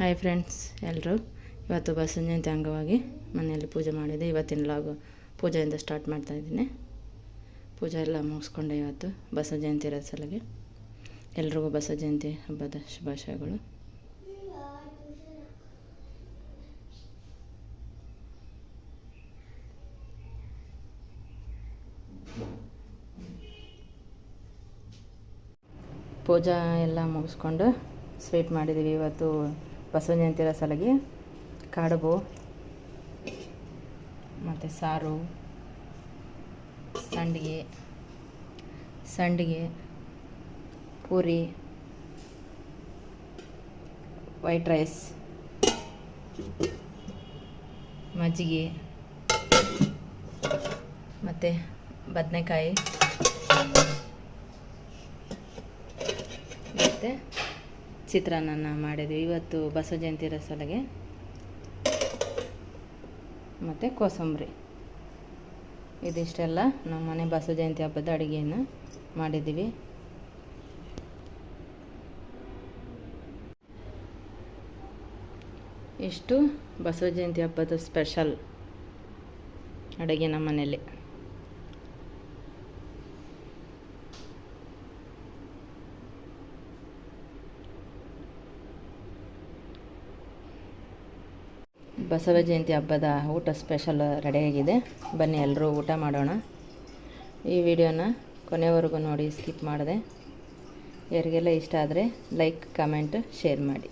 Hi friends ಎಲ್ಲರೂ ಇವತ್ತು ಬಸವ ಜಯಂತಿ ಅಂಗವಾಗಿ ಮನೆಯಲ್ಲಿ ಪೂಜೆ ಮಾಡಿದೆ. ಇವತ್ತಿನ ಲಾಗು ಪೂಜೆಯಿಂದ ಸ್ಟಾರ್ಟ್ ಮಾಡ್ತಾ ಇದ್ದೀನಿ. ಪೂಜೆ ಎಲ್ಲ ಮುಗಿಸ್ಕೊಂಡೆ ಇವತ್ತು ಬಸವ ಜಯಂತಿ ಇರೋ ಸಲಗೆ. ಎಲ್ರಿಗೂ ಬಸವ ಜಯಂತಿ ಹಬ್ಬದ ಶುಭಾಶಯಗಳು. ಪೂಜಾ ಎಲ್ಲ ಮುಗಿಸ್ಕೊಂಡು ಸ್ವೀಟ್ ಮಾಡಿದ್ದೀವಿ. ಇವತ್ತು ಬಸವ ಜಯಂತಿ ಇರೋ ಸಲಗೆ? ಕಡುಬು, ಮತ್ತು ಸಾರು, ಸಂಡಿಗೆ ಸಂಡಿಗೆ, ಪೂರಿ, ವೈಟ್ ರೈಸ್, ಮಜ್ಜಿಗೆ, ಮತ್ತು ಬದನೆಕಾಯಿ, ಮತ್ತು ಚಿತ್ರಾನ್ನ ಮಾಡಿದ್ವಿ. ಇವತ್ತು ಬಸವ ಜಯಂತಿ ಇರೋ ಸಲಗೆ. ಮತ್ತು ಕೋಸಂಬರಿ. ಇದಿಷ್ಟೆಲ್ಲ. ನಮ್ಮ ಮನೆ ಬಸವ ಜಯಂತಿ ಹಬ್ಬದ ಅಡುಗೆಯನ್ನು ಮಾಡಿದ್ದೀವಿ. ಇಷ್ಟು ಬಸವ ಜಯಂತಿ ಹಬ್ಬದ ಸ್ಪೆಷಲ್ ಅಡುಗೆ ನಮ್ಮ ಮನೆಯಲ್ಲಿ ಬಸವ ಜಯಂತಿ ಹಬ್ಬದ ಊಟ ಸ್ಪೆಷಲ್ ರೆಡಿಯಾಗಿದೆ ಬನ್ನಿ ಎಲ್ಲರೂ ಊಟ ಮಾಡೋಣ. ಈ ವಿಡಿಯೋನ ಕೊನೆವರೆಗೂ ನೋಡಿ ಸ್ಕಿಪ್ ಮಾಡಿದೆ. ಯಾರಿಗೆಲ್ಲ ಇಷ್ಟ ಆದರೆ ಲೈಕ್ ಕಮೆಂಟ್ ಶೇರ್ ಮಾಡಿ.